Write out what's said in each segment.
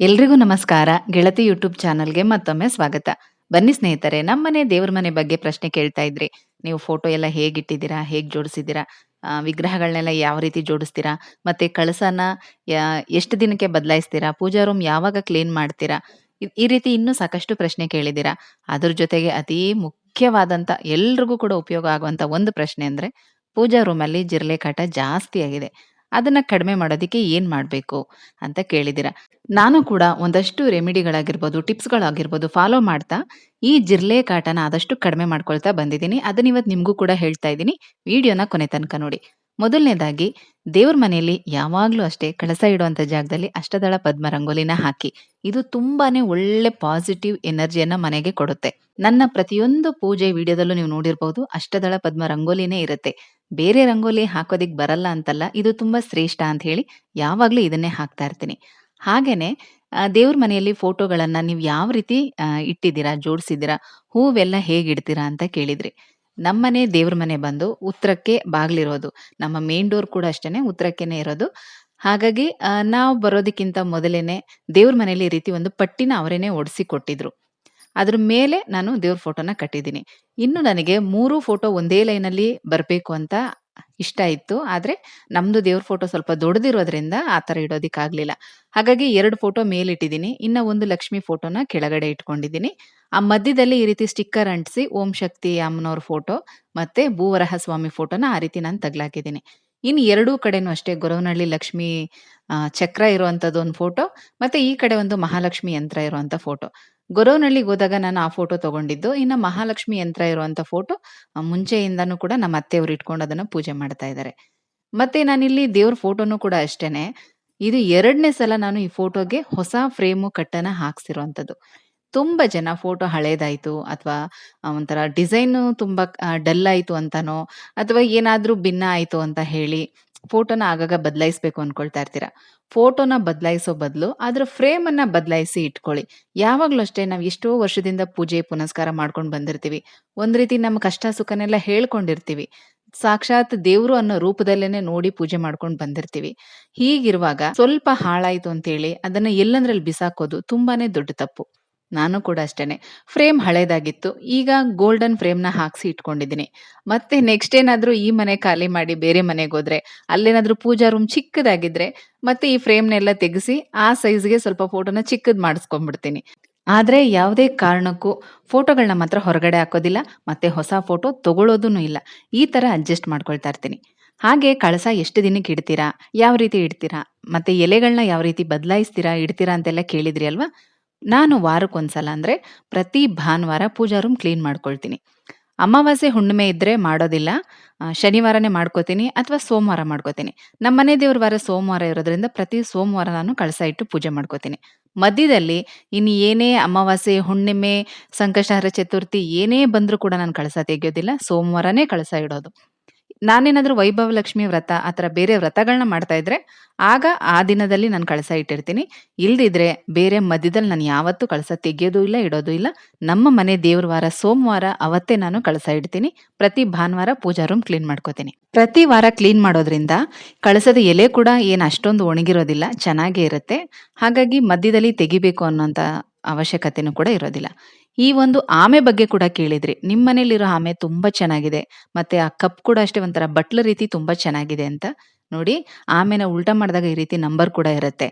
ಎಲ್ರಿಗೂ ನಮಸ್ಕಾರ. ಗೆಳತಿ ಯೂಟ್ಯೂಬ್ ಚಾನಲ್ಗೆ ಮತ್ತೊಮ್ಮೆ ಸ್ವಾಗತ. ಬನ್ನಿ ಸ್ನೇಹಿತರೆ ನಮ್ಮನೆ ದೇವ್ರ ಮನೆ ಬಗ್ಗೆ ಪ್ರಶ್ನೆ ಕೇಳ್ತಾ ಇದ್ರಿ. ನೀವು ಫೋಟೋ ಎಲ್ಲ ಹೇಗಿಟ್ಟಿದ್ದೀರಾ? ಹೇಗೆ ಜೋಡಿಸಿದ್ದೀರಾ? ವಿಗ್ರಹಗಳನ್ನೆಲ್ಲ ಯಾವ ರೀತಿ ಜೋಡಿಸ್ತೀರಾ? ಮತ್ತೆ ಕಳಸನ ಎಷ್ಟು ದಿನಕ್ಕೆ ಬದಲಾಯಿಸ್ತೀರಾ? ಪೂಜಾ ರೂಮ್ ಯಾವಾಗ ಕ್ಲೀನ್ ಮಾಡ್ತೀರಾ? ಈ ರೀತಿ ಇನ್ನೂ ಸಾಕಷ್ಟು ಪ್ರಶ್ನೆ ಕೇಳಿದ್ದೀರಾ. ಅದ್ರ ಜೊತೆಗೆ ಅತಿ ಮುಖ್ಯವಾದಂಥ, ಎಲ್ರಿಗೂ ಕೂಡ ಉಪಯೋಗ ಆಗುವಂಥ ಒಂದು ಪ್ರಶ್ನೆ ಅಂದ್ರೆ, ಪೂಜಾ ರೂಮಲ್ಲಿ ಜಿರಲೆ ಕಾಟ ಜಾಸ್ತಿ ಆಗಿದೆ. ಅದನ್ನ ಕಡಿಮೆ ಮಾಡೋದಕ್ಕೆ ಏನ್ ಮಾಡಬೇಕು ಅಂತ ಕೇಳಿದಿರ ನಾನು ಕೂಡ ಒಂದಷ್ಟು ರೆಮಿಡಿಗಳಾಗಿರ್ಬೋದು, ಟಿಪ್ಸ್ಗಳಾಗಿರ್ಬೋದು ಫಾಲೋ ಮಾಡ್ತಾ ಈ ಜಿರ್ಲೆ ಕಾಟನ ಆದಷ್ಟು ಕಡಿಮೆ ಮಾಡ್ಕೊಳ್ತಾ ಬಂದಿದ್ದೀನಿ. ಅದನ್ನ ಇವತ್ತು ನಿಮಗೂ ಕೂಡ ಹೇಳ್ತಾ ಇದ್ದೀನಿ. ವಿಡಿಯೋನ ಕೊನೆ ತನಕ ನೋಡಿ. ಮೊದಲನೇದಾಗಿ ದೇವ್ರ ಮನೆಯಲ್ಲಿ ಯಾವಾಗ್ಲೂ ಅಷ್ಟೇ ಕಳಸ ಇಡುವಂತ ಜಾಗದಲ್ಲಿ ಅಷ್ಟದಳ ಪದ್ಮ ರಂಗೋಲಿನ ಹಾಕಿ. ಇದು ತುಂಬಾನೇ ಒಳ್ಳೆ ಪಾಸಿಟಿವ್ ಎನರ್ಜಿಯನ್ನ ಮನೆಗೆ ಕೊಡುತ್ತೆ. ನನ್ನ ಪ್ರತಿಯೊಂದು ಪೂಜೆ ವಿಡಿಯೋದಲ್ಲೂ ನೀವು ನೋಡಿರ್ಬೋದು ಅಷ್ಟದಳ ಪದ್ಮ ರಂಗೋಲಿನೇ ಇರುತ್ತೆ. ಬೇರೆ ರಂಗೋಲಿ ಹಾಕೋದಿಕ್ ಬರಲ್ಲ ಅಂತಲ್ಲ ಇದು ತುಂಬಾ ಶ್ರೇಷ್ಠ ಅಂತ ಹೇಳಿ ಯಾವಾಗ್ಲೂ ಇದನ್ನೇ ಹಾಕ್ತಾ ಇರ್ತೀನಿ. ಹಾಗೇನೆ ದೇವ್ರ ಮನೆಯಲ್ಲಿ ಫೋಟೋಗಳನ್ನ ನೀವು ಯಾವ ರೀತಿ ಆ, ಇಟ್ಟಿದ್ದೀರಾ ಜೋಡಿಸಿದ್ದೀರಾ ಹೂವೆಲ್ಲ ಹೇಗೆ ಇಡ್ತೀರಾ ಅಂತ ಕೇಳಿದ್ರಿ. ನಮ್ಮನೆ ದೇವ್ರ ಮನೆ ಬಂದು ಉತ್ತರಕ್ಕೆ ಬಾಗ್ಲಿರೋದು ನಮ್ಮ ಮೇನ್ ಡೋರ್ ಕೂಡ ಅಷ್ಟೇನೆ ಉತ್ತರಕ್ಕೆನೆ ಇರೋದು. ಹಾಗಾಗಿ ನಾವು ಬರೋದಕ್ಕಿಂತ ಮೊದಲೇನೆ ದೇವ್ರ ಮನೆಯಲ್ಲಿ ಈ ರೀತಿ ಒಂದು ಪಟ್ಟಿನ ಅವರೇನೆ ಒಡಿಸಿ ಕೊಟ್ಟಿದ್ರು. ಅದ್ರ ಮೇಲೆ ನಾನು ದೇವ್ರ ಫೋಟೋನ ಕಟ್ಟಿದ್ದೀನಿ. ಇನ್ನು ನನಗೆ ಮೂರು ಫೋಟೋ ಒಂದೇ ಲೈನಲ್ಲಿ ಬರಬೇಕು ಅಂತ ಇಷ್ಟ ಇತ್ತು. ಆದ್ರೆ ನಮ್ಮದು ದೇವ್ರ ಫೋಟೋ ಸ್ವಲ್ಪ ದೊಡ್ಡದಿರೋದ್ರಿಂದ ಆ ತರ ಇಡೋದಕ್ಕಾಗಲಿಲ್ಲ ಹಾಗಾಗಿ ಎರಡು ಫೋಟೋ ಮೇಲಿಟ್ಟಿದ್ದೀನಿ. ಇನ್ನ ಒಂದು ಲಕ್ಷ್ಮಿ ಫೋಟೋನ ಕೆಳಗಡೆ ಇಟ್ಕೊಂಡಿದ್ದೀನಿ. ಆ ಮಧ್ಯದಲ್ಲಿ ಈ ರೀತಿ ಸ್ಟಿಕ್ಕರ್ ಅಂಟಿಸಿ ಓಂ ಶಕ್ತಿ ಅಮ್ಮನವ್ರ ಫೋಟೋ ಮತ್ತೆ ಭೂವರಹ ಸ್ವಾಮಿ ಫೋಟೋನ ಆ ರೀತಿ ನಾನು ತಗ್ಲಾಕಿದ್ದೀನಿ. ಇನ್ನು ಎರಡೂ ಕಡೆನೂ ಅಷ್ಟೇ ಗೊರವನಹಳ್ಳಿ ಲಕ್ಷ್ಮಿ ಚಕ್ರ ಇರುವಂತದ್ದು ಒಂದು ಫೋಟೋ ಮತ್ತೆ ಈ ಕಡೆ ಒಂದು ಮಹಾಲಕ್ಷ್ಮಿ ಯಂತ್ರ ಇರುವಂತ ಫೋಟೋ. ಗೊರವನಹಳ್ಳಿಗೆ ಹೋದಾಗ ನಾನು ಆ ಫೋಟೋ ತಗೊಂಡಿದ್ದು. ಇನ್ನು ಮಹಾಲಕ್ಷ್ಮಿ ಯಂತ್ರ ಇರುವಂತ ಫೋಟೋ ಮುಂಚೆಯಿಂದನೂ ಕೂಡ ನಮ್ಮ ಅತ್ತೆಯವರು ಇಟ್ಕೊಂಡು ಅದನ್ನ ಪೂಜೆ ಮಾಡ್ತಾ ಇದ್ದಾರೆ ಮತ್ತೆ ನಾನಿಲ್ಲಿ ದೇವ್ರ ಫೋಟೋನು ಕೂಡ ಅಷ್ಟೇನೆ. ಇದು ಎರಡನೇ ಸಲ ನಾನು ಈ ಫೋಟೋಗೆ ಹೊಸ ಫ್ರೇಮು, ಕಟ್ಟನ ಹಾಕ್ಸಿರುವಂತದ್ದು. ತುಂಬಾ ಜನ ಫೋಟೋ ಹಳೇದಾಯ್ತು ಅಥವಾ ಒಂಥರ ಡಿಸೈನ್ ತುಂಬಾ ಡಲ್ ಆಯ್ತು ಅಂತಾನೋ ಅಥವಾ ಏನಾದ್ರೂ ಭಿನ್ನ ಆಯ್ತು ಅಂತ ಹೇಳಿ ಫೋಟೋನ ಆಗಾಗ ಬದಲಾಯಿಸ್ಬೇಕು ಅನ್ಕೊಳ್ತಾ ಇರ್ತೀರಾ? ಫೋಟೋನ ಬದಲಾಯಿಸೋ ಬದಲು ಅದ್ರ ಫ್ರೇಮ್ ಅನ್ನ ಬದಲಾಯಿಸಿ ಇಟ್ಕೊಳ್ಳಿ. ಯಾವಾಗ್ಲೂ ಅಷ್ಟೇ ನಾವು ಎಷ್ಟೋ ವರ್ಷದಿಂದ ಪೂಜೆ, ಪುನಸ್ಕಾರ ಮಾಡ್ಕೊಂಡು ಬಂದಿರ್ತೀವಿ. ಒಂದ್ ರೀತಿ ನಮ್ಮ ಕಷ್ಟ ಸುಖನೆಲ್ಲ ಹೇಳ್ಕೊಂಡಿರ್ತೀವಿ. ಸಾಕ್ಷಾತ್ ದೇವ್ರು ಅನ್ನೋ ರೂಪದಲ್ಲೇನೆ ನೋಡಿ ಪೂಜೆ ಮಾಡ್ಕೊಂಡು ಬಂದಿರ್ತೀವಿ. ಹೀಗಿರುವಾಗ ಸ್ವಲ್ಪ ಹಾಳಾಯ್ತು ಅಂತೇಳಿ ಅದನ್ನ ಎಲ್ಲಂದ್ರಲ್ಲಿ ಬಿಸಾಕೋದು ತುಂಬಾನೇ ದೊಡ್ಡ ತಪ್ಪು. ನಾನು ಕೂಡ ಅಷ್ಟೇನೆ. ಫ್ರೇಮ್ ಹಳೇದಾಗಿತ್ತು. ಈಗ ಗೋಲ್ಡನ್ ಫ್ರೇಮ್ನ ಹಾಕ್ಸಿ ಇಟ್ಕೊಂಡಿದ್ದೀನಿ. ಮತ್ತೆ ನೆಕ್ಸ್ಟ್ ಏನಾದ್ರೂ ಈ ಮನೆ ಖಾಲಿ ಮಾಡಿ ಬೇರೆ ಮನೆಗೆ ಹೋದ್ರೆ, ಅಲ್ಲೇನಾದ್ರೂ ಪೂಜಾ ರೂಮ್ ಚಿಕ್ಕದಾಗಿದ್ರೆ, ಮತ್ತೆ ಈ ಫ್ರೇಮ್ನೆಲ್ಲ ತೆಗೆಸಿ, ಆ ಸೈಜ್ಗೆ ಸ್ವಲ್ಪ ಫೋಟೋನ ಚಿಕ್ಕದ್ ಮಾಡಿಸ್ಕೊಂಡ್ಬಿಡ್ತೀನಿ. ಆದ್ರೆ ಯಾವುದೇ ಕಾರಣಕ್ಕೂ ಫೋಟೋಗಳನ್ನ ಮಾತ್ರ ಹೊರಗಡೆ ಹಾಕೋದಿಲ್ಲ, ಮತ್ತೆ ಹೊಸ ಫೋಟೋ ತಗೊಳ್ಳೋದೂ ಇಲ್ಲ. ಈ ತರ ಅಡ್ಜಸ್ಟ್ ಮಾಡ್ಕೊಳ್ತಾ ಇರ್ತೀನಿ. ಹಾಗೆ ಕಳಸ ಎಷ್ಟು ದಿನಕ್ಕೆ ಇಡ್ತೀರಾ? ಯಾವ ರೀತಿ ಇಡ್ತೀರಾ? ಮತ್ತೆ ಎಲೆಗಳನ್ನ ಯಾವ ರೀತಿ ಬದಲಾಯಿಸ್ತೀರಾ, ಇಡ್ತೀರಾ ಅಂತೆಲ್ಲ ಕೇಳಿದ್ರಿ ಅಲ್ವಾ? ನಾನು ವಾರಕ್ಕೊಂದ್ಸಲ ಅಂದ್ರೆ ಪ್ರತಿ ಭಾನುವಾರ ಪೂಜಾ ರೂಮ್ ಕ್ಲೀನ್ ಮಾಡ್ಕೊಳ್ತೀನಿ. ಅಮಾವಾಸ್ಯೆ ಹುಣ್ಣಿಮೆ ಇದ್ರೆ ಮಾಡೋದಿಲ್ಲ. ಶನಿವಾರನೇ ಮಾಡ್ಕೋತೀನಿ ಅಥವಾ ಸೋಮವಾರ ಮಾಡ್ಕೋತೀನಿ. ನಮ್ಮ ಮನೆ ದೇವ್ರ ವಾರ ಸೋಮವಾರ ಇರೋದ್ರಿಂದ ಪ್ರತಿ ಸೋಮವಾರ ನಾನು ಕಳಸ ಇಟ್ಟು ಪೂಜೆ ಮಾಡ್ಕೋತೀನಿ. ಮಧ್ಯದಲ್ಲಿ ಇನ್ನು ಏನೇ ಅಮಾವಾಸ್ಯೆ, ಹುಣ್ಣಿಮೆ, ಸಂಕಷ್ಟಹರ ಚತುರ್ಥಿ ಏನೇ ಬಂದರೂ ಕೂಡ ನಾನು ಕಳಸ ತೆಗೆಯೋದಿಲ್ಲ. ಸೋಮವಾರನೇ ಕಳಸ ಇಡೋದು. ನಾನೇನಾದ್ರೂ ವೈಭವ ಲಕ್ಷ್ಮಿ ವ್ರತ ಆ ಥರ ಬೇರೆ ವ್ರತಗಳನ್ನ ಮಾಡ್ತಾ ಇದ್ರೆ, ಆಗ ಆ ದಿನದಲ್ಲಿ ನಾನು ಕಳಸ ಇಟ್ಟಿರ್ತೀನಿ. ಇಲ್ದಿದ್ರೆ ಬೇರೆ ಮಧ್ಯದಲ್ಲಿ ನಾನು ಯಾವತ್ತೂ ಕಳಸ ತೆಗೆಯೋದು ಇಲ್ಲ, ಇಡೋದು ಇಲ್ಲ. ನಮ್ಮ ಮನೆ ದೇವ್ರ ವಾರ, ಸೋಮವಾರ ಅವತ್ತೇ ನಾನು ಕಳಸ ಇಡ್ತೀನಿ. ಪ್ರತಿ ಭಾನುವಾರ ಪೂಜಾ ರೂಮ್ ಕ್ಲೀನ್ ಮಾಡ್ಕೋತೀನಿ. ಪ್ರತಿ ವಾರ ಕ್ಲೀನ್ ಮಾಡೋದ್ರಿಂದ ಕಳಸದ ಎಲೆ ಕೂಡ ಏನು ಅಷ್ಟೊಂದು ಒಣಗಿರೋದಿಲ್ಲ, ಚೆನ್ನಾಗೇ ಇರುತ್ತೆ. ಹಾಗಾಗಿ ಮಧ್ಯದಲ್ಲಿ ತೆಗಿಬೇಕು ಅನ್ನೋಂಥ ಅವಶ್ಯಕತೆನೂ ಕೂಡ ಇರೋದಿಲ್ಲ. ಈ ಒಂದು ಆಮೆ ಬಗ್ಗೆ ಕೂಡ ಕೇಳಿದ್ರಿ. ನಿಮ್ಮ ಮನೇಲಿರೋ ಆಮೆ ತುಂಬಾ ಚೆನ್ನಾಗಿದೆ. ಮತ್ತೆ ಆ ಕಪ್ ಕೂಡ ಅಷ್ಟೇ ಒಂಥರ ಬಟ್ಲ ರೀತಿ ತುಂಬಾ ಚೆನ್ನಾಗಿದೆ ಅಂತ. ನೋಡಿ, ಆಮೆನ ಉಲ್ಟಾ ಮಾಡಿದಾಗ ಈ ರೀತಿ ನಂಬರ್ ಕೂಡ ಇರುತ್ತೆ.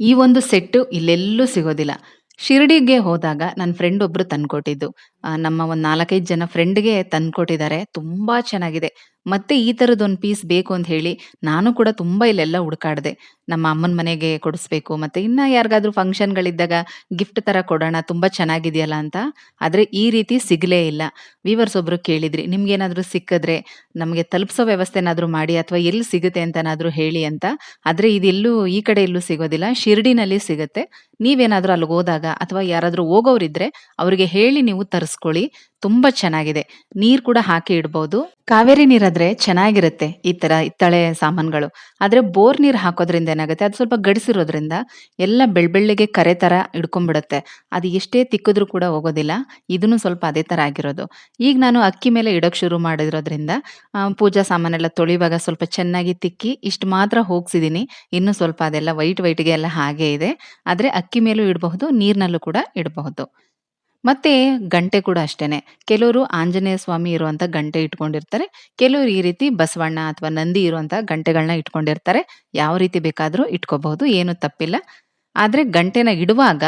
ಈ ಒಂದು ಸೆಟ್ಟು ಇಲ್ಲೆಲ್ಲೂ ಸಿಗೋದಿಲ್ಲ. ಶಿರಡಿಗೆ ಹೋದಾಗ ನನ್ನ ಫ್ರೆಂಡ್ ಒಬ್ರು ತಂದ್ಕೊಟ್ಟಿದ್ದು. ನಮ್ಮ ಒಂದು ನಾಲ್ಕೈದು ಜನ ಫ್ರೆಂಡ್ಗೆ ತಂದ್ಕೊಟ್ಟಿದ್ದಾರೆ. ತುಂಬಾ ಚೆನ್ನಾಗಿದೆ. ಮತ್ತೆ ಈ ತರದ್ ಒಂದು ಪೀಸ್ ಬೇಕು ಅಂತ ಹೇಳಿ ನಾನು ಕೂಡ ತುಂಬಾ ಇಲ್ಲೆಲ್ಲ ಹುಡುಕಾಡ್ದೆ. ನಮ್ಮ ಅಮ್ಮನ ಮನೆಗೆ ಕೊಡಿಸ್ಬೇಕು, ಮತ್ತೆ ಇನ್ನ ಯಾರಿಗಾದ್ರೂ ಫಂಕ್ಷನ್ಗಳಿದ್ದಾಗ ಗಿಫ್ಟ್ ತರ ಕೊಡೋಣ, ತುಂಬಾ ಚೆನ್ನಾಗಿದೆಯಲ್ಲ ಅಂತ. ಆದ್ರೆ ಈ ರೀತಿ ಸಿಗಲೇ ಇಲ್ಲ. ವೀವರ್ಸ್ ಒಬ್ಬರು ಕೇಳಿದ್ರಿ, ನಿಮ್ಗೇನಾದರೂ ಸಿಕ್ಕಿದ್ರೆ ನಮಗೆ ತಲುಪಿಸೋ ವ್ಯವಸ್ಥೆನಾದರೂ ಮಾಡಿ ಅಥವಾ ಎಲ್ಲಿ ಸಿಗುತ್ತೆ ಅಂತನಾದರೂ ಹೇಳಿ ಅಂತ. ಆದ್ರೆ ಇದೆಲ್ಲೂ ಈ ಕಡೆ ಎಲ್ಲೂ ಸಿಗೋದಿಲ್ಲ. ಶಿರ್ಡಿನಲ್ಲಿ ಸಿಗುತ್ತೆ. ನೀವೇನಾದರೂ ಅಲ್ಲಿಗೆ ಹೋದಾಗ ಅಥವಾ ಯಾರಾದರೂ ಹೋಗೋರಿದ್ರೆ ಅವರಿಗೆ ಹೇಳಿ ನೀವು ತರಿಸ್ಕೊಳ್ಳಿ. ತುಂಬಾ ಚೆನ್ನಾಗಿದೆ. ನೀರು ಕೂಡ ಹಾಕಿ ಇಡ್ಬೋದು. ಕಾವೇರಿ ನೀರ ಮಾಡಿದ್ರೆ ಚೆನ್ನಾಗಿರುತ್ತೆ ಈ ತರ ಇತ್ತಳೆ ಸಾಮಾನುಗಳು. ಆದ್ರೆ ಬೋರ್ ನೀರ್ ಹಾಕೋದ್ರಿಂದ ಏನಾಗುತ್ತೆ ಅದು ಸ್ವಲ್ಪ ಗಡಿಸಿರೋದ್ರಿಂದ ಎಲ್ಲ ಬೆಳ್ಬೆಳ್ಳಿಗೆ ಕರೆ ತರ ಹಿಡ್ಕೊಂಡ್ಬಿಡುತ್ತೆ. ಅದು ಎಷ್ಟೇ ತಿಕ್ಕಿದ್ರು ಕೂಡ ಹೋಗೋದಿಲ್ಲ. ಇದನ್ನು ಸ್ವಲ್ಪ ಅದೇ ತರ ಆಗಿರೋದು. ಈಗ ನಾನು ಅಕ್ಕಿ ಮೇಲೆ ಇಡೋಕ್ ಶುರು ಮಾಡಿರೋದ್ರಿಂದ ಪೂಜಾ ಸಾಮಾನೆಲ್ಲ ತೊಳಿವಾಗ ಸ್ವಲ್ಪ ಚೆನ್ನಾಗಿ ತಿಕ್ಕಿ ಇಷ್ಟು ಮಾತ್ರ ಹೋಗ್ಸಿದೀನಿ. ಇನ್ನು ಸ್ವಲ್ಪ ಅದೆಲ್ಲ ವೈಟ್ ವೈಟ್‌ಗೆ ಎಲ್ಲ ಹಾಗೆ ಇದೆ. ಆದ್ರೆ ಅಕ್ಕಿ ಮೇಲೂ ಇಡಬಹುದು, ನೀರಿನಲ್ಲೂ ಕೂಡ ಇಡಬಹುದು. ಮತ್ತೆ ಗಂಟೆ ಕೂಡ ಅಷ್ಟೇನೆ. ಕೆಲವರು ಆಂಜನೇಯ ಸ್ವಾಮಿ ಇರುವಂತ ಗಂಟೆ ಇಟ್ಕೊಂಡಿರ್ತಾರೆ. ಕೆಲವರು ಈ ರೀತಿ ಬಸವಣ್ಣ ಅಥವಾ ನಂದಿ ಇರುವಂತ ಗಂಟೆಗಳನ್ನ ಇಟ್ಕೊಂಡಿರ್ತಾರೆ. ಯಾವ ರೀತಿ ಬೇಕಾದರೂ ಇಟ್ಕೋಬಹುದು. ಏನು ತಪ್ಪಿಲ್ಲ. ಆದರೆ ಗಂಟೆನ ಇಡುವಾಗ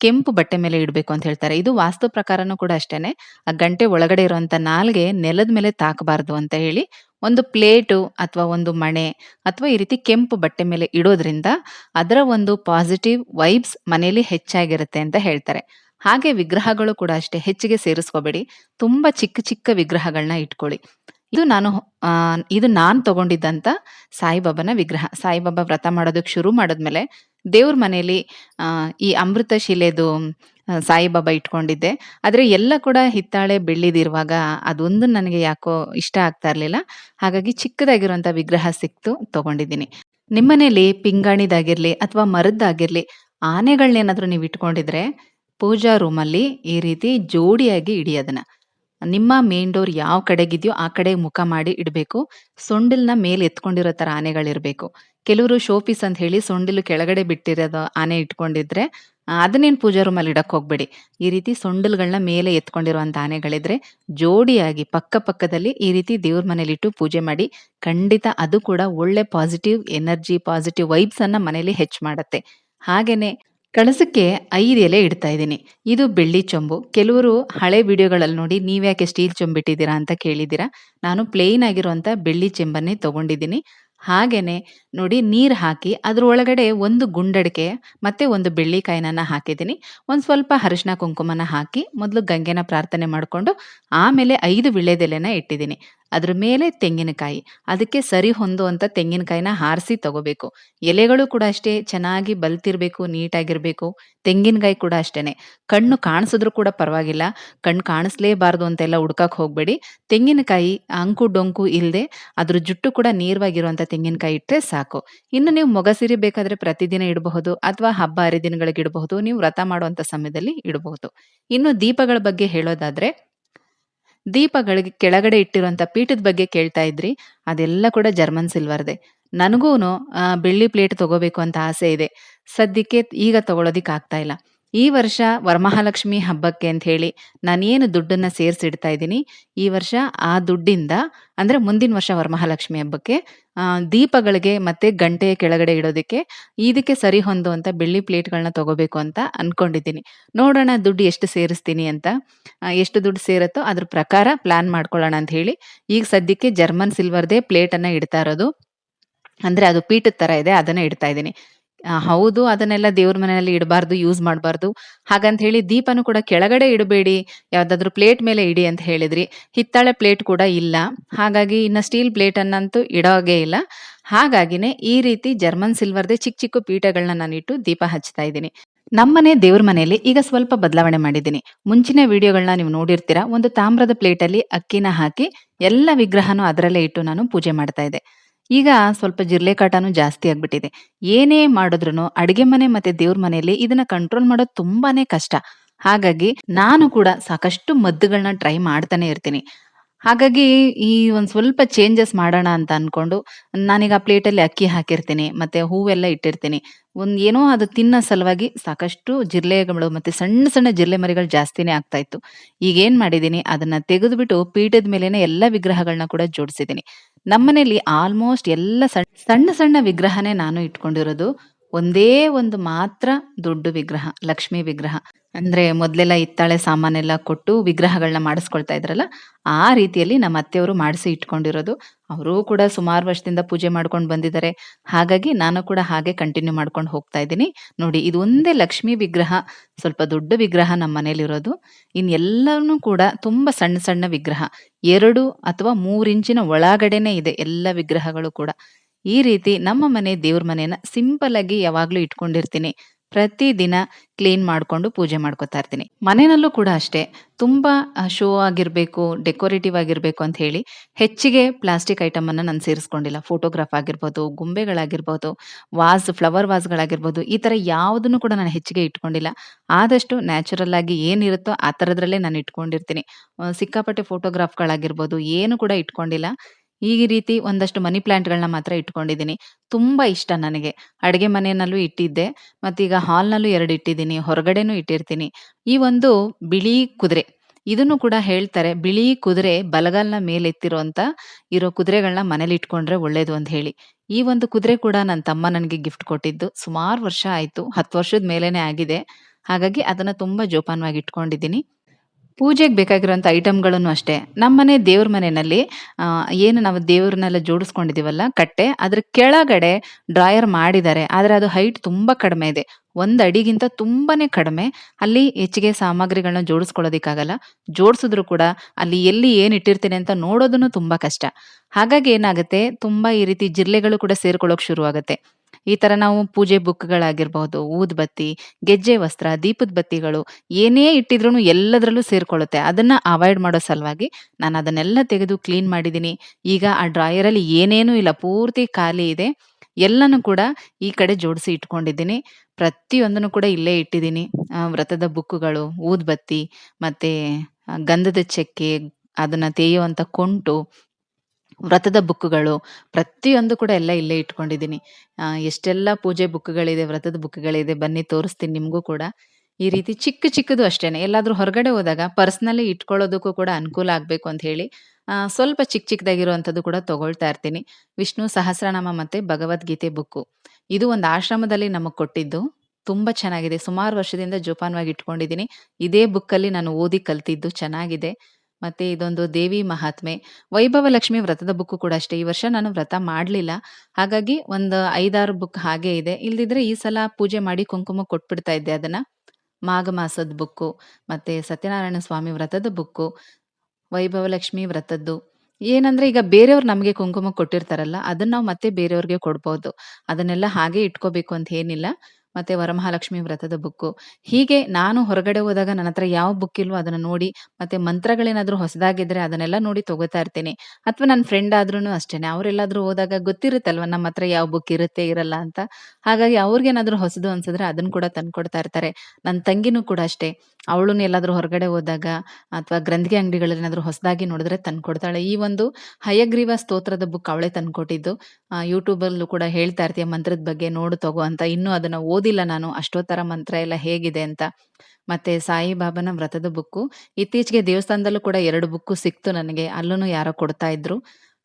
ಕೆಂಪು ಬಟ್ಟೆ ಮೇಲೆ ಇಡಬೇಕು ಅಂತ ಹೇಳ್ತಾರೆ. ಇದು ವಾಸ್ತು ಪ್ರಕಾರನೂ ಕೂಡ ಅಷ್ಟೇನೆ. ಆ ಗಂಟೆ ಒಳಗಡೆ ಇರುವಂತ ನಾಲ್ಗೆ ನೆಲದ ಮೇಲೆ ತಾಕಬಾರ್ದು ಅಂತ ಹೇಳಿ ಒಂದು ಪ್ಲೇಟು ಅಥವಾ ಒಂದು ಮಣೆ ಅಥವಾ ಈ ರೀತಿ ಕೆಂಪು ಬಟ್ಟೆ ಮೇಲೆ ಇಡೋದ್ರಿಂದ ಅದರ ಒಂದು ಪಾಸಿಟಿವ್ ವೈಬ್ಸ್ ಮನೆಯಲ್ಲಿ ಹೆಚ್ಚಾಗಿರುತ್ತೆ ಅಂತ ಹೇಳ್ತಾರೆ. ಹಾಗೆ ವಿಗ್ರಹಗಳು ಕೂಡ ಅಷ್ಟೇ ಹೆಚ್ಚಿಗೆ ಸೇರಿಸ್ಕೋಬೇಡಿ. ತುಂಬಾ ಚಿಕ್ಕ ಚಿಕ್ಕ ವಿಗ್ರಹಗಳನ್ನ ಇಟ್ಕೊಳ್ಳಿ. ಇದು ನಾನು ಇದು ನಾನು ತಗೊಂಡಿದ್ದಂತ ಸಾಯಿಬಾಬಾನ ವಿಗ್ರಹ. ಸಾಯಿಬಾಬಾ ವ್ರತ ಮಾಡೋದಕ್ಕೆ ಶುರು ಮಾಡಿದ್ಮೇಲೆ ದೇವ್ರ ಮನೆಯಲ್ಲಿ ಈ ಅಮೃತ ಶಿಲೆದು ಸಾಯಿಬಾಬಾ ಇಟ್ಕೊಂಡಿದ್ದೆ. ಆದರೆ ಎಲ್ಲ ಕೂಡ ಹಿತ್ತಾಳೆ, ಬೆಳ್ಳಿದಿರುವಾಗ ಅದೊಂದು ನನಗೆ ಯಾಕೋ ಇಷ್ಟ ಆಗ್ತಾ ಇರ್ಲಿಲ್ಲ. ಹಾಗಾಗಿ ಚಿಕ್ಕದಾಗಿರುವಂಥ ವಿಗ್ರಹ ಸಿಕ್ತು ತಗೊಂಡಿದ್ದೀನಿ. ನಿಮ್ಮನೇಲಿ ಪಿಂಗಾಣಿದಾಗಿರ್ಲಿ ಅಥವಾ ಮರದ್ದಾಗಿರ್ಲಿ ಆನೆಗಳನ್ನೇನಾದ್ರೂ ನೀವು ಇಟ್ಕೊಂಡಿದ್ರೆ ಪೂಜಾ ರೂಮಲ್ಲಿ ಈ ರೀತಿ ಜೋಡಿಯಾಗಿ ಇಡಿ ಅದನ್ನ. ನಿಮ್ಮ ಮೇನ್ ಡೋರ್ ಯಾವ ಕಡೆಗಿದೆಯೋ ಆ ಕಡೆ ಮುಖ ಮಾಡಿ ಇಡಬೇಕು. ಸೊಂಡಿಲ್ನ ಮೇಲೆ ಎತ್ಕೊಂಡಿರೋ ತರ ಆನೆಗಳಿರ್ಬೇಕು. ಕೆಲವರು ಶೋಪೀಸ್ ಅಂತ ಹೇಳಿ ಸೊಂಡಿಲು ಕೆಳಗಡೆ ಬಿಟ್ಟಿರೋದು ಆನೆ ಇಟ್ಕೊಂಡಿದ್ರೆ ಅದನ್ನೇನ್ ಪೂಜಾ ರೂಮಲ್ಲಿ ಇಡಕ್ ಹೋಗ್ಬೇಡಿ. ಈ ರೀತಿ ಸೊಂಡಿಲ್ಗಳನ್ನ ಮೇಲೆ ಎತ್ಕೊಂಡಿರುವಂತ ಆನೆಗಳಿದ್ರೆ ಜೋಡಿಯಾಗಿ ಪಕ್ಕ ಪಕ್ಕದಲ್ಲಿ ಈ ರೀತಿ ದೇವ್ರ ಮನೇಲಿಟ್ಟು ಪೂಜೆ ಮಾಡಿ. ಖಂಡಿತ ಅದು ಕೂಡ ಒಳ್ಳೆ ಪಾಸಿಟಿವ್ ಎನರ್ಜಿ, ಪಾಸಿಟಿವ್ ವೈಬ್ಸ್ ಅನ್ನ ಮನೇಲಿ ಹೆಚ್ಚು ಮಾಡತ್ತೆ. ಹಾಗೇನೆ ಕಳಸಕ್ಕೆ ಐದು ಎಲೆ ಇಡ್ತಾ ಇದ್ದೀನಿ. ಇದು ಬೆಳ್ಳಿ ಚೊಂಬು. ಕೆಲವರು ಹಳೆ ವಿಡಿಯೋಗಳಲ್ಲಿ ನೋಡಿ ನೀವ್ಯಾಕೆ ಸ್ಟೀಲ್ ಚೊಂಬಿಟ್ಟಿದ್ದೀರಾ ಅಂತ ಕೇಳಿದ್ದೀರಾ. ನಾನು ಪ್ಲೇನ್ ಆಗಿರುವಂಥ ಬೆಳ್ಳಿ ಚೆಂಬನ್ನೇ ತಗೊಂಡಿದ್ದೀನಿ. ಹಾಗೇನೆ ನೋಡಿ ನೀರು ಹಾಕಿ ಅದ್ರ ಒಳಗಡೆ ಒಂದು ಗುಂಡಡಿಕೆ ಮತ್ತೆ ಒಂದು ಬೆಳ್ಳಿಕಾಯಿನ ಹಾಕಿದ್ದೀನಿ. ಒಂದು ಸ್ವಲ್ಪ ಅರಿಶಿನ ಕುಂಕುಮನ ಹಾಕಿ ಮೊದಲು ಗಂಗೆನ ಪ್ರಾರ್ಥನೆ ಮಾಡಿಕೊಂಡು ಆಮೇಲೆ ಐದು ವೀಳ್ಯದೆಲೆನ ಇಟ್ಟಿದ್ದೀನಿ. ಅದ್ರ ಮೇಲೆ ತೆಂಗಿನಕಾಯಿ. ಅದಕ್ಕೆ ಸರಿ ಹೊಂದುವಂಥ ತೆಂಗಿನಕಾಯಿನ ಹಾರಿಸಿ ತಗೋಬೇಕು. ಎಲೆಗಳು ಕೂಡ ಅಷ್ಟೇ ಚೆನ್ನಾಗಿ ಬಲ್ತಿರ್ಬೇಕು, ನೀಟಾಗಿರಬೇಕು ತೆಂಗಿನಕಾಯಿ ಕೂಡ ಅಷ್ಟೇನೆ. ಕಣ್ಣು ಕಾಣಿಸಿದ್ರು ಕೂಡ ಪರವಾಗಿಲ್ಲ. ಕಣ್ಣು ಕಾಣಿಸ್ಲೇಬಾರ್ದು ಅಂತೆಲ್ಲ ಹುಡ್ಕಕ್ಕೆ ಹೋಗ್ಬೇಡಿ. ತೆಂಗಿನಕಾಯಿ ಅಂಕು ಡೊಂಕು ಇಲ್ಲದೆ ಅದ್ರ ಜುಟ್ಟು ಕೂಡ ನೀರ್ವಾಗಿರುವಂಥ ತೆಂಗಿನಕಾಯಿ ಇಟ್ಟರೆ ಸಾಕು. ಇನ್ನು ನೀವು ಮೊಗಸಿರಿ ಬೇಕಾದ್ರೆ ಪ್ರತಿದಿನ ಇಡಬಹುದು, ಅಥವಾ ಹಬ್ಬ ಹರಿದಿನಗಳಿಗೆ ಇಡಬಹುದು. ನೀವು ವ್ರತ ಮಾಡುವಂತ ಸಮಯದಲ್ಲಿ ಇಡಬಹುದು. ಇನ್ನು ದೀಪಗಳ ಬಗ್ಗೆ ಹೇಳೋದಾದ್ರೆ, ದೀಪಗಳಿಗೆ ಕೆಳಗಡೆ ಇಟ್ಟಿರುವಂತ ಪೀಠದ ಬಗ್ಗೆ ಕೇಳ್ತಾ ಇದ್ರಿ. ಅದೆಲ್ಲ ಕೂಡ ಜರ್ಮನ್ ಸಿಲ್ವರ್ದೆ ನನಗೂನು ಬೆಳ್ಳಿ ಪ್ಲೇಟ್ ತಗೋಬೇಕು ಅಂತ ಆಸೆ ಇದೆ. ಸದ್ಯಕ್ಕೆ ಈಗ ತಗೊಳೋದಿಕ್ ಆಗ್ತಾ ಇಲ್ಲ. ಈ ವರ್ಷ ವರಮಹಾಲಕ್ಷ್ಮಿ ಹಬ್ಬಕ್ಕೆ ಅಂತ ಹೇಳಿ ನಾನೇನು ದುಡ್ಡನ್ನ ಸೇರಿಸಿಡ್ತಾ ಇದ್ದೀನಿ. ಈ ವರ್ಷ ಆ ದುಡ್ಡಿಂದ, ಅಂದ್ರೆ ಮುಂದಿನ ವರ್ಷ ವರಮಹಾಲಕ್ಷ್ಮಿ ಹಬ್ಬಕ್ಕೆ ದೀಪಗಳಿಗೆ ಮತ್ತೆ ಗಂಟೆಯ ಕೆಳಗಡೆ ಇಡೋದಕ್ಕೆ ಇದಕ್ಕೆ ಸರಿ ಹೊಂದುವಂತ ಬೆಳ್ಳಿ ಪ್ಲೇಟ್‌ಗಳನ್ನ ತಗೋಬೇಕು ಅಂತ ಅನ್ಕೊಂಡಿದ್ದೀನಿ. ನೋಡೋಣ ದುಡ್ಡು ಎಷ್ಟು ಸೇರಿಸ್ತೀನಿ ಅಂತ. ಎಷ್ಟು ದುಡ್ಡು ಸೇರತ್ತೋ ಅದ್ರ ಪ್ರಕಾರ ಪ್ಲಾನ್ ಮಾಡ್ಕೊಳ್ಳೋಣ ಅಂತ ಹೇಳಿ ಈಗ ಸದ್ಯಕ್ಕೆ ಜರ್ಮನ್ ಸಿಲ್ವರ್‌ದೇ ಪ್ಲೇಟನ್ನು ಇಡ್ತಾ ಇರೋದು. ಅಂದ್ರೆ ಅದು ಪೀಠದ ತರ ಇದೆ. ಅದನ್ನ ಇಡ್ತಾ ಇದ್ದೀನಿ. ಹೌದು ಅದನ್ನೆಲ್ಲ ದೇವ್ರ ಮನೆಯಲ್ಲಿ ಇಡಬಾರ್ದು, ಯೂಸ್ ಮಾಡಬಾರ್ದು. ಹಾಗಂತ ಹೇಳಿ ದೀಪನು ಕೂಡ ಕೆಳಗಡೆ ಇಡಬೇಡಿ. ಯಾವ್ದಾದ್ರು ಪ್ಲೇಟ್ ಮೇಲೆ ಇಡಿ ಅಂತ ಹೇಳಿದ್ರಿ. ಹಿತ್ತಾಳೆ ಪ್ಲೇಟ್ ಕೂಡ ಇಲ್ಲ. ಹಾಗಾಗಿ ಇನ್ನ ಸ್ಟೀಲ್ ಪ್ಲೇಟ್ ಅನ್ನಂತೂ ಇಡೋಗೆ ಇಲ್ಲ. ಹಾಗಾಗಿನೇ ಈ ರೀತಿ ಜರ್ಮನ್ ಸಿಲ್ವರ್ದೆ ಚಿಕ್ಕ ಚಿಕ್ಕ ಪೀಠಗಳನ್ನ ನಾನಿಟ್ಟು ದೀಪ ಹಚ್ತಾ ಇದ್ದೀನಿ. ನಮ್ಮನೆ ದೇವ್ರ ಮನೆಯಲ್ಲಿ ಈಗ ಸ್ವಲ್ಪ ಬದಲಾವಣೆ ಮಾಡಿದ್ದೀನಿ. ಮುಂಚಿನ ವಿಡಿಯೋಗಳನ್ನ ನೀವು ನೋಡಿರ್ತೀರಾ. ಒಂದು ತಾಮ್ರದ ಪ್ಲೇಟಲ್ಲಿ ಅಕ್ಕಿನ ಹಾಕಿ ಎಲ್ಲ ವಿಗ್ರಹನೂ ಅದರಲ್ಲೇ ಇಟ್ಟು ನಾನು ಪೂಜೆ ಮಾಡ್ತಾ ಇದ್ದೆ. ಈಗ ಸ್ವಲ್ಪ ಜಿರ್ಲೆ ಕಾಟನೂ ಜಾಸ್ತಿ ಆಗ್ಬಿಟ್ಟಿದೆ. ಏನೇ ಮಾಡಿದ್ರು ಅಡಿಗೆ ಮನೆ ಮತ್ತೆ ದೇವ್ರ ಮನೆಯಲ್ಲಿ ಇದನ್ನ ಕಂಟ್ರೋಲ್ ಮಾಡೋದು ತುಂಬಾನೇ ಕಷ್ಟ. ಹಾಗಾಗಿ ನಾನು ಕೂಡ ಸಾಕಷ್ಟು ಮದ್ದುಗಳನ್ನ ಟ್ರೈ ಮಾಡ್ತಾನೆ ಇರ್ತೀನಿ. ಹಾಗಾಗಿ ಈ ಒಂದ್ ಸ್ವಲ್ಪ ಚೇಂಜಸ್ ಮಾಡೋಣ ಅಂತ ಅನ್ಕೊಂಡು ನಾನೀಗ ಆ ಪ್ಲೇಟಲ್ಲಿ ಅಕ್ಕಿ ಹಾಕಿರ್ತೀನಿ. ಮತ್ತೆ ಹೂವೆಲ್ಲ ಇಟ್ಟಿರ್ತೀನಿ. ಒಂದ್ ಏನೋ ಅದು ತಿನ್ನೋ ಸಲುವಾಗಿ ಸಾಕಷ್ಟು ಜಿರ್ಲೆಗಳು ಮತ್ತೆ ಸಣ್ಣ ಸಣ್ಣ ಜಿರ್ಲೆ ಮರಿಗಳು ಜಾಸ್ತಿನೇ ಆಗ್ತಾ ಇತ್ತು. ಈಗೇನ್ ಮಾಡಿದೀನಿ, ಅದನ್ನ ತೆಗೆದುಬಿಟ್ಟು ಪೀಠದ ಮೇಲೆನೆ ಎಲ್ಲ ವಿಗ್ರಹಗಳನ್ನ ಕೂಡ ಜೋಡಿಸಿದ್ದೀನಿ. ನಮ್ಮನೇಲಿ ಆಲ್ಮೋಸ್ಟ್ ಎಲ್ಲ ಸಣ್ ಸಣ್ಣ ಸಣ್ಣ ವಿಗ್ರಹನೇ ನಾನು ಇಟ್ಕೊಂಡಿರೋದು. ಒಂದೇ ಒಂದು ಮಾತ್ರ ದೊಡ್ಡ ವಿಗ್ರಹ, ಲಕ್ಷ್ಮಿ ವಿಗ್ರಹ. ಅಂದ್ರೆ ಮೊದ್ಲೆಲ್ಲ ಹಿತ್ತಾಳೆ ಸಾಮಾನೆಲ್ಲ ಕೊಟ್ಟು ವಿಗ್ರಹಗಳನ್ನ ಮಾಡಿಸ್ಕೊಳ್ತಾ ಇದ್ರಲ್ಲ, ಆ ರೀತಿಯಲ್ಲಿ ನಮ್ಮ ಅತ್ತೆಯವರು ಮಾಡಿಸಿ ಇಟ್ಕೊಂಡಿರೋದು. ಅವರು ಕೂಡ ಸುಮಾರು ವರ್ಷದಿಂದ ಪೂಜೆ ಮಾಡ್ಕೊಂಡು ಬಂದಿದ್ದಾರೆ. ಹಾಗಾಗಿ ನಾನು ಕೂಡ ಹಾಗೆ ಕಂಟಿನ್ಯೂ ಮಾಡ್ಕೊಂಡು ಹೋಗ್ತಾ ಇದ್ದೀನಿ. ನೋಡಿ ಇದು ಒಂದೇ ಲಕ್ಷ್ಮಿ ವಿಗ್ರಹ, ಸ್ವಲ್ಪ ದೊಡ್ಡ ವಿಗ್ರಹ ನಮ್ಮ ಮನೇಲಿರೋದು. ಇನ್ ಎಲ್ಲಾನು ಕೂಡ ತುಂಬಾ ಸಣ್ಣ ಸಣ್ಣ ವಿಗ್ರಹ. ಎರಡು ಅಥವಾ 3 ಇಂಚಿನ ಒಳಗಡೆನೆ ಇದೆ ಎಲ್ಲ ವಿಗ್ರಹಗಳು ಕೂಡ. ಈ ರೀತಿ ನಮ್ಮ ಮನೆ ದೇವ್ರ ಮನೆಯನ್ನ ಸಿಂಪಲ್ ಆಗಿ ಯಾವಾಗ್ಲೂ ಇಟ್ಕೊಂಡಿರ್ತೀನಿ. ಪ್ರತಿದಿನ ಕ್ಲೀನ್ ಮಾಡಿಕೊಂಡು ಪೂಜೆ ಮಾಡ್ಕೊತಾ ಇರ್ತೀನಿ. ಮನೆಯಲ್ಲೂ ಕೂಡ ಅಷ್ಟೇ ತುಂಬ ಶೋ ಆಗಿರಬೇಕು ಡೆಕೋರೇಟಿವ್ ಆಗಿರಬೇಕು ಅಂತ ಹೇಳಿ ಹೆಚ್ಚಿಗೆ ಪ್ಲಾಸ್ಟಿಕ್ ಐಟಮನ್ನು ನಾನು ಸೇರಿಸ್ಕೊಂಡಿಲ್ಲ. ಫೋಟೋಗ್ರಾಫ್ ಆಗಿರ್ಬೋದು, ಗೊಂಬೆಗಳಾಗಿರ್ಬೋದು, ವಾಸ್ ಫ್ಲವರ್ ವಾಸ್‌ಗಳಾಗಿರ್ಬೋದು, ಈ ಥರ ಯಾವುದನ್ನು ಕೂಡ ನಾನು ಹೆಚ್ಚಿಗೆ ಇಟ್ಕೊಂಡಿಲ್ಲ. ಆದಷ್ಟು ನ್ಯಾಚುರಲ್ ಆಗಿ ಏನಿರುತ್ತೋ ಆ ಥರದ್ರಲ್ಲೇ ನಾನು ಇಟ್ಕೊಂಡಿರ್ತೀನಿ. ಸಿಕ್ಕಾಪಟ್ಟೆ ಫೋಟೋಗ್ರಾಫ್‌ಗಳಾಗಿರ್ಬೋದು ಏನು ಕೂಡ ಇಟ್ಕೊಂಡಿಲ್ಲ. ಈ ರೀತಿ ಒಂದಷ್ಟು ಮನಿ ಪ್ಲಾಂಟ್‌ಗಳನ್ನ ಮಾತ್ರ ಇಟ್ಕೊಂಡಿದ್ದೀನಿ. ತುಂಬಾ ಇಷ್ಟ ನನಗೆ. ಅಡುಗೆ ಮನೆಯಲ್ಲೂ ಇಟ್ಟಿದ್ದೆ. ಮತ್ತೀಗ ಹಾಲ್‌ನಲ್ಲೂ ಎರಡು ಇಟ್ಟಿದ್ದೀನಿ. ಹೊರಗಡೆನೂ ಇಟ್ಟಿರ್ತೀನಿ. ಈ ಒಂದು ಬಿಳಿ ಕುದುರೆ, ಇದನ್ನು ಕೂಡ ಹೇಳ್ತಾರೆ, ಬಿಳಿ ಕುದುರೆ ಬಲಗಾಲ್‌ನ ಮೇಲೆತ್ತಿರುವಂತ ಇರೋ ಕುದುರೆಗಳನ್ನ ಮನೇಲಿ ಇಟ್ಕೊಂಡ್ರೆ ಒಳ್ಳೇದು ಅಂತ ಹೇಳಿ. ಈ ಒಂದು ಕುದುರೆ ಕೂಡ ನನ್ನ ತಮ್ಮ ನನಗೆ ಗಿಫ್ಟ್ ಕೊಟ್ಟಿದ್ದು. ಸುಮಾರು ವರ್ಷ ಆಯ್ತು. 10 ವರ್ಷದ ಮೇಲೇನೆ ಆಗಿದೆ. ಹಾಗಾಗಿ ಅದನ್ನ ತುಂಬಾ ಜೋಪಾನವಾಗಿ ಇಟ್ಕೊಂಡಿದ್ದೀನಿ. ಪೂಜೆಗೆ ಬೇಕಾಗಿರುವಂಥ ಐಟಮ್‌ಗಳನ್ನು ಅಷ್ಟೇ ನಮ್ಮನೆ ದೇವ್ರ ಮನೆಯಲ್ಲಿ ಏನು ನಾವು ದೇವ್ರನ್ನೆಲ್ಲ ಜೋಡಿಸ್ಕೊಂಡಿದ್ದೀವಲ್ಲ ಕಟ್ಟೆ, ಅದ್ರ ಕೆಳಗಡೆ ಡ್ರಾಯರ್ ಮಾಡಿದ್ದಾರೆ. ಆದರೆ ಅದು ಹೈಟ್ ತುಂಬ ಕಡಿಮೆ ಇದೆ. ಒಂದು ಅಡಿಗಿಂತ ತುಂಬಾನೇ ಕಡಿಮೆ. ಅಲ್ಲಿ ಹೆಚ್ಚಿಗೆ ಸಾಮಗ್ರಿಗಳನ್ನ ಜೋಡಿಸ್ಕೊಳ್ಳೋದಕ್ಕಾಗಲ್ಲ. ಜೋಡಿಸಿದ್ರು ಕೂಡ ಅಲ್ಲಿ ಎಲ್ಲಿ ಏನು ಇಟ್ಟಿರ್ತೀನಿ ಅಂತ ನೋಡೋದನ್ನು ತುಂಬ ಕಷ್ಟ. ಹಾಗಾಗಿ ಏನಾಗುತ್ತೆ ತುಂಬ ಈ ರೀತಿ ಜಿರಳೆಗಳು ಕೂಡ ಸೇರ್ಕೊಳ್ಳೋಕೆ ಶುರುವಾಗುತ್ತೆ. ಈ ತರ ನಾವು ಪೂಜೆ ಬುಕ್‌ಗಳಾಗಿರ್ಬಹುದು, ಊದ್ಬತ್ತಿ, ಗೆಜ್ಜೆ ವಸ್ತ್ರ, ದೀಪದ ಬತ್ತಿಗಳು ಏನೇ ಇಟ್ಟಿದ್ರು ಎಲ್ಲದರಲ್ಲೂ ಸೇರ್ಕೊಳ್ಳುತ್ತೆ. ಅದನ್ನ ಅವಾಯ್ಡ್ ಮಾಡೋ ಸಲುವಾಗಿ ನಾನು ಅದನ್ನೆಲ್ಲ ತೆಗೆದು ಕ್ಲೀನ್ ಮಾಡಿದ್ದೀನಿ. ಈಗ ಆ ಡ್ರಾಯರಲ್ಲಿ ಏನೇನೂ ಇಲ್ಲ ಪೂರ್ತಿ ಖಾಲಿ ಇದೆ. ಎಲ್ಲನೂ ಕೂಡ ಈ ಕಡೆ ಜೋಡಿಸಿ ಇಟ್ಕೊಂಡಿದ್ದೀನಿ. ಪ್ರತಿಯೊಂದನ್ನು ಕೂಡ ಇಲ್ಲೇ ಇಟ್ಟಿದ್ದೀನಿ. ವ್ರತದ ಬುಕ್‌ಗಳು, ಊದ್ಬತ್ತಿ, ಮತ್ತೆ ಗಂಧದ ಚೆಕ್ಕೆ, ಅದನ್ನ ತೇಯುವಂತ ಕೊಂಟು, ವ್ರತದ ಬುಕ್‌ಗಳು ಪ್ರತಿಯೊಂದು ಕೂಡ ಎಲ್ಲ ಇಲ್ಲೇ ಇಟ್ಕೊಂಡಿದ್ದೀನಿ. ಎಷ್ಟೆಲ್ಲ ಪೂಜೆ ಬುಕ್‌ಗಳಿದೆ, ವ್ರತದ ಬುಕ್‌ಗಳಿದೆ ಬನ್ನಿ ತೋರಿಸ್ತೀನಿ ನಿಮಗೂ ಕೂಡ. ಈ ರೀತಿ ಚಿಕ್ಕ ಚಿಕ್ಕದು ಅಷ್ಟೇನೆ. ಎಲ್ಲಾದರೂ ಹೊರಗಡೆ ಹೋದಾಗ ಪರ್ಸ್‌ನಲ್ಲಿ ಇಟ್ಕೊಳ್ಳೋದಕ್ಕೂ ಕೂಡ ಅನುಕೂಲ ಆಗಬೇಕು ಅಂತ ಹೇಳಿ ಸ್ವಲ್ಪ ಚಿಕ್ಕ ಚಿಕ್ಕದಾಗಿರುವಂಥದ್ದು ಕೂಡ ತಗೊಳ್ತಾ ಇರ್ತೀನಿ. ವಿಷ್ಣು ಸಹಸ್ರನಾಮ ಮತ್ತೆ ಭಗವದ್ಗೀತೆ ಬುಕ್ಕು. ಇದು ಒಂದು ಆಶ್ರಮದಲ್ಲಿ ನಮಗೆ ಕೊಟ್ಟಿದ್ದು. ತುಂಬಾ ಚೆನ್ನಾಗಿದೆ. ಸುಮಾರು ವರ್ಷದಿಂದ ಜೋಪಾನವಾಗಿ ಇಟ್ಕೊಂಡಿದ್ದೀನಿ. ಇದೇ ಬುಕ್ಕಲ್ಲಿ ನಾನು ಓದಿ ಕಲ್ತಿದ್ದು ಚೆನ್ನಾಗಿದೆ. ಮತ್ತೆ ಇದೊಂದು ದೇವಿ ಮಹಾತ್ಮೆ. ವೈಭವ ಲಕ್ಷ್ಮಿ ವ್ರತದ ಬುಕ್ ಕೂಡ ಅಷ್ಟೇ. ಈ ವರ್ಷ ನಾನು ವ್ರತ ಮಾಡಲಿಲ್ಲ ಹಾಗಾಗಿ ಒಂದು 5, 6 ಬುಕ್ ಹಾಗೆ ಇದೆ. ಇಲ್ದಿದ್ರೆ ಈ ಸಲ ಪೂಜೆ ಮಾಡಿ ಕುಂಕುಮ ಕೊಟ್ಬಿಡ್ತಾ ಇದ್ದೆ ಅದನ್ನ. ಮಾಘ ಮಾಸದ ಬುಕ್ಕು, ಮತ್ತೆ ಸತ್ಯನಾರಾಯಣ ಸ್ವಾಮಿ ವ್ರತದ ಬುಕ್ಕು, ವೈಭವ ಲಕ್ಷ್ಮಿ ವ್ರತದ್ದು. ಏನಂದ್ರೆ ಈಗ ಬೇರೆಯವ್ರು ನಮಗೆ ಕುಂಕುಮ ಕೊಟ್ಟಿರ್ತಾರಲ್ಲ, ಅದನ್ನ ನಾವು ಮತ್ತೆ ಬೇರೆಯವ್ರಿಗೆ ಕೊಡ್ಬೋದು. ಅದನ್ನೆಲ್ಲ ಹಾಗೆ ಇಟ್ಕೋಬೇಕು ಅಂತ ಏನಿಲ್ಲ. ಮತ್ತೆ ವರಮಹಾಲಕ್ಷ್ಮಿ ವ್ರತದ ಬುಕ್ಕು. ಹೀಗೆ ನಾನು ಹೊರಗಡೆ ಹೋದಾಗ ನನ್ನತ್ರ ಯಾವ ಬುಕ್ ಇಲ್ವೋ ಅದನ್ನ ನೋಡಿ, ಮತ್ತೆ ಮಂತ್ರಗಳೇನಾದ್ರೂ ಹೊಸದಾಗಿದ್ರೆ ಅದನ್ನೆಲ್ಲ ನೋಡಿ ತಗೋತಾ ಇರ್ತೀನಿ. ಅಥವಾ ನನ್ನ ಫ್ರೆಂಡ್ ಆದ್ರೂನು ಅಷ್ಟೇನೆ. ಅವರೆಲ್ಲಾದ್ರೂ ಹೋದಾಗ ಗೊತ್ತಿರುತ್ತಲ್ವ ನಮ್ಮ ಹತ್ರ ಯಾವ ಬುಕ್ ಇರುತ್ತೆ, ಇರಲ್ಲ ಅಂತ. ಹಾಗಾಗಿ ಅವ್ರಿಗೇನಾದ್ರೂ ಹೊಸದು ಅನ್ಸಿದ್ರೆ ಅದನ್ನ ಕೂಡ ತಂದ್ಕೊಡ್ತಾ ಇರ್ತಾರೆ. ನನ್ನ ತಂಗಿನೂ ಕೂಡ ಅಷ್ಟೇ. ಅವಳುನು ಎಲ್ಲಾದರೂ ಹೊರಗಡೆ ಹೋದಾಗ ಅಥವಾ ಗ್ರಂಥಿಗೆ ಅಂಗಡಿಗಳಲ್ಲಿ ಏನಾದರೂ ಹೊಸದಾಗಿ ನೋಡಿದ್ರೆ ತಂದ್ಕೊಡ್ತಾಳೆ. ಈ ಒಂದು ಹಯಗ್ರೀವ ಸ್ತೋತ್ರದ ಬುಕ್ ಅವಳೇ ತಂದ್ಕೊಟ್ಟಿದ್ದು. ಅ ಯೂಟ್ಯೂಬಲ್ಲೂ ಕೂಡ ಹೇಳ್ತಾ ಇರ್ತೀಯ ಮಂತ್ರದ ಬಗ್ಗೆ ನೋಡು ತಗೋ ಅಂತ. ಇನ್ನೂ ಅದನ್ನ ಓದಿಲ್ಲ ನಾನು. ಅಷ್ಟೋತ್ತರ ಮಂತ್ರ ಎಲ್ಲ ಹೇಗಿದೆ ಅಂತ. ಮತ್ತೆ ಸಾಯಿಬಾಬಾನ ವ್ರತದ ಬುಕ್ಕು. ಇತ್ತೀಚೆಗೆ ದೇವಸ್ಥಾನದಲ್ಲೂ ಕೂಡ ಎರಡು ಬುಕ್ಕು ಸಿಕ್ತು ನನಗೆ. ಅಲ್ಲೂ ಯಾರೋ ಕೊಡ್ತಾ ಇದ್ರು.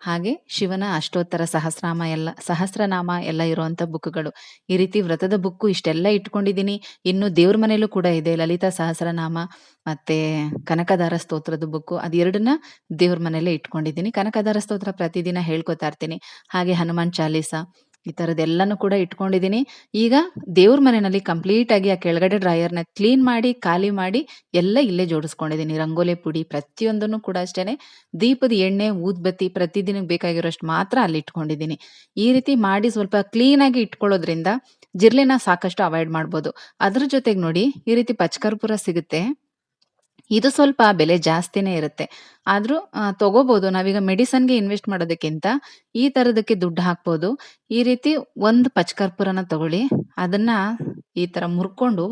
ಹಾಗೆ ಶಿವನ ಅಷ್ಟೋತ್ತರ ಸಹಸ್ರನಾಮ ಎಲ್ಲ ಸಹಸ್ರನಾಮ ಎಲ್ಲ ಇರುವಂತ ಬುಕ್‌ಗಳು. ಈ ರೀತಿ ವ್ರತದ ಬುಕ್ಕು ಇಷ್ಟೆಲ್ಲ ಇಟ್ಕೊಂಡಿದ್ದೀನಿ. ಇನ್ನು ದೇವ್ರ ಮನೇಲೂ ಕೂಡ ಇದೆ. ಲಲಿತಾ ಸಹಸ್ರನಾಮ ಮತ್ತೆ ಕನಕದಾರ ಸ್ತೋತ್ರದ ಬುಕ್ಕು. ಅದೆರಡನ್ನ 2ನ್ನ ದೇವ್ರ ಮನೇಲೆ ಇಟ್ಕೊಂಡಿದ್ದೀನಿ. ಕನಕದಾರ ಸ್ತೋತ್ರ ಪ್ರತಿದಿನ ಹೇಳ್ಕೊತಾ ಇರ್ತೀನಿ. ಹಾಗೆ ಹನುಮಾನ್ ಚಾಲೀಸ ಈ ಥರದ್ದೆಲ್ಲನೂ ಕೂಡ ಇಟ್ಕೊಂಡಿದ್ದೀನಿ. ಈಗ ದೇವ್ರ ಮನೆಯಲ್ಲಿ ಕಂಪ್ಲೀಟ್ ಆಗಿ ಆ ಕೆಳಗಡೆ ಡ್ರೈಯರ್ನ ಕ್ಲೀನ್ ಮಾಡಿ, ಖಾಲಿ ಮಾಡಿ ಎಲ್ಲ ಇಲ್ಲೇ ಜೋಡಿಸ್ಕೊಂಡಿದ್ದೀನಿ. ರಂಗೋಲಿ ಪುಡಿ ಪ್ರತಿಯೊಂದನ್ನು ಕೂಡ ಅಷ್ಟೇನೆ. ದೀಪದ ಎಣ್ಣೆ, ಊದ್ಬತ್ತಿ ಪ್ರತಿದಿನ ಬೇಕಾಗಿರೋಷ್ಟು ಮಾತ್ರ ಅಲ್ಲಿ ಇಟ್ಕೊಂಡಿದ್ದೀನಿ. ಈ ರೀತಿ ಮಾಡಿ ಸ್ವಲ್ಪ ಕ್ಲೀನಾಗಿ ಇಟ್ಕೊಳ್ಳೋದ್ರಿಂದ ಜಿರ್ಲಿನ ಸಾಕಷ್ಟು ಅವಾಯ್ಡ್ ಮಾಡ್ಬೋದು. ಅದ್ರ ಜೊತೆಗೆ ನೋಡಿ ಈ ರೀತಿ ಪಚ್ಕರ್ಪುರ ಸಿಗುತ್ತೆ. ಇದು ಸ್ವಲ್ಪ ಬೆಲೆ ಜಾಸ್ತಿನೇ ಇರುತ್ತೆ. ಆದ್ರೂ ತಗೋಬಹುದು ತಗೋಬೋದು. ನಾವೀಗ ಮೆಡಿಸನ್ಗೆ ಇನ್ವೆಸ್ಟ್ ಮಾಡೋದಕ್ಕಿಂತ ಈ ತರದಕ್ಕೆ ದುಡ್ಡು ಹಾಕ್ಬೋದು. ಈ ರೀತಿ ಒಂದು ಪಚ್ಕರ್ಪುರನ ತಗೊಳ್ಳಿ. ಅದನ್ನ ಈ ತರ ಮುರ್ಕೊಂಡು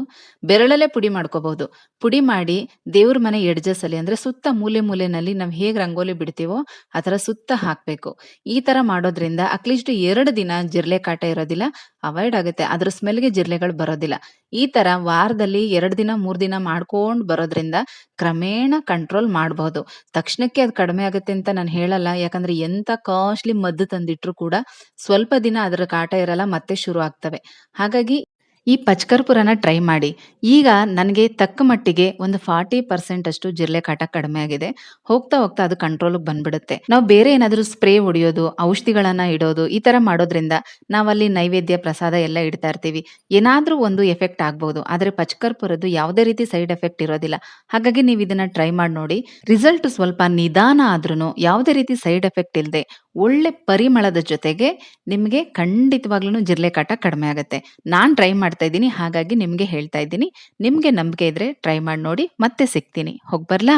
ಬೆರಳಲ್ಲೇ ಪುಡಿ ಮಾಡ್ಕೋಬಹುದು. ಪುಡಿ ಮಾಡಿ ದೇವ್ರ ಮನೆ ಎಡ್ಜಸ್ಸಲ್ಲಿ ಅಂದ್ರೆ ಸುತ್ತ ಮೂಲೆ ಮೂಲೆನಲ್ಲಿ ನಾವು ಹೇಗ್ ರಂಗೋಲಿ ಬಿಡ್ತೀವೋ ಆ ತರ ಸುತ್ತ ಹಾಕ್ಬೇಕು. ಈ ತರ ಮಾಡೋದ್ರಿಂದ ಅಟ್‌ಲೀಸ್ಟ್ ಎರಡು ದಿನ ಜಿರಳೆ ಕಾಟ ಇರೋದಿಲ್ಲ. ಅವಾಯ್ಡ್ ಆಗುತ್ತೆ. ಅದ್ರ ಸ್ಮೆಲ್‌ಗೆ ಜಿರಳೆಗಳು ಬರೋದಿಲ್ಲ. ಈ ತರ ವಾರದಲ್ಲಿ ಎರಡು ದಿನ, ಮೂರ್ ದಿನ ಮಾಡ್ಕೊಂಡ್ ಬರೋದ್ರಿಂದ ಕ್ರಮೇಣ ಕಂಟ್ರೋಲ್ ಮಾಡಬಹುದು ತಕ್ಷಣಕ್ಕೆ ಅದು ಕಡಿಮೆ ಆಗುತ್ತೆ ಅಂತ ನಾನು ಹೇಳಲ್ಲ. ಯಾಕಂದ್ರೆ ಎಂತ ಕಾಸ್ಟ್‌ಲಿ ಮದ್ದು ತಂದಿಟ್ರು ಕೂಡ ಸ್ವಲ್ಪ ದಿನ ಅದರ ಕಾಟ ಇರಲ್ಲ. ಮತ್ತೆ ಶುರು ಆಗ್ತವೆ. ಹಾಗಾಗಿ ಈ ಪಚ್ಕರ್ಪುರನ ಟ್ರೈ ಮಾಡಿ. ಈಗ ನನಗೆ ತಕ್ಕ ಮಟ್ಟಿಗೆ ಒಂದು 40% ಅಷ್ಟು ಜಿರಳೆ ಕಾಟ ಕಡಿಮೆ ಆಗಿದೆ. ಹೋಗ್ತಾ ಹೋಗ್ತಾ ಅದು ಕಂಟ್ರೋಲ್‌ಗೆ ಬಂದ್ಬಿಡುತ್ತೆ. ನಾವು ಬೇರೆ ಏನಾದರೂ ಸ್ಪ್ರೇ ಹೊಡಿಯೋದು, ಔಷಧಿಗಳನ್ನ ಇಡೋದು ಈ ತರ ಮಾಡೋದ್ರಿಂದ ನಾವಲ್ಲಿ ನೈವೇದ್ಯ, ಪ್ರಸಾದ ಎಲ್ಲ ಇಡ್ತಾ ಇರ್ತೀವಿ. ಏನಾದ್ರೂ ಒಂದು ಎಫೆಕ್ಟ್ ಆಗ್ಬಹುದು. ಆದ್ರೆ ಪಚ್ಕರ್ಪುರದ್ದು ಯಾವುದೇ ರೀತಿ ಸೈಡ್ ಎಫೆಕ್ಟ್ ಇರೋದಿಲ್ಲ. ಹಾಗಾಗಿ ನೀವು ಇದನ್ನ ಟ್ರೈ ಮಾಡಿ ನೋಡಿ. ರಿಸಲ್ಟ್ ಸ್ವಲ್ಪ ನಿಧಾನ ಆದ್ರೂ ಯಾವುದೇ ರೀತಿ ಸೈಡ್ ಎಫೆಕ್ಟ್ ಇಲ್ದೆ ಒಳ್ಳೆ ಪರಿಮಳದ ಜೊತೆಗೆ ನಿಮಗೆ ಖಂಡಿತವಾಗ್ಲೂ ಜಿರಲೆ ಕಾಟ ಕಡಿಮೆ ಆಗುತ್ತೆ. ನಾನು ಟ್ರೈ ಮಾಡ್ತಾ ಇದ್ದೀನಿ, ಹಾಗಾಗಿ ನಿಮಗೆ ಹೇಳ್ತಾ ಇದ್ದೀನಿ. ನಿಮಗೆ ನಂಬಿಕೆ ಇದ್ರೆ ಟ್ರೈ ಮಾಡಿ ನೋಡಿ, ಮತ್ತೆ ಸಿಗ್ತೀನಿ. ಹೋಗಿ ಬರ್ಲಾ?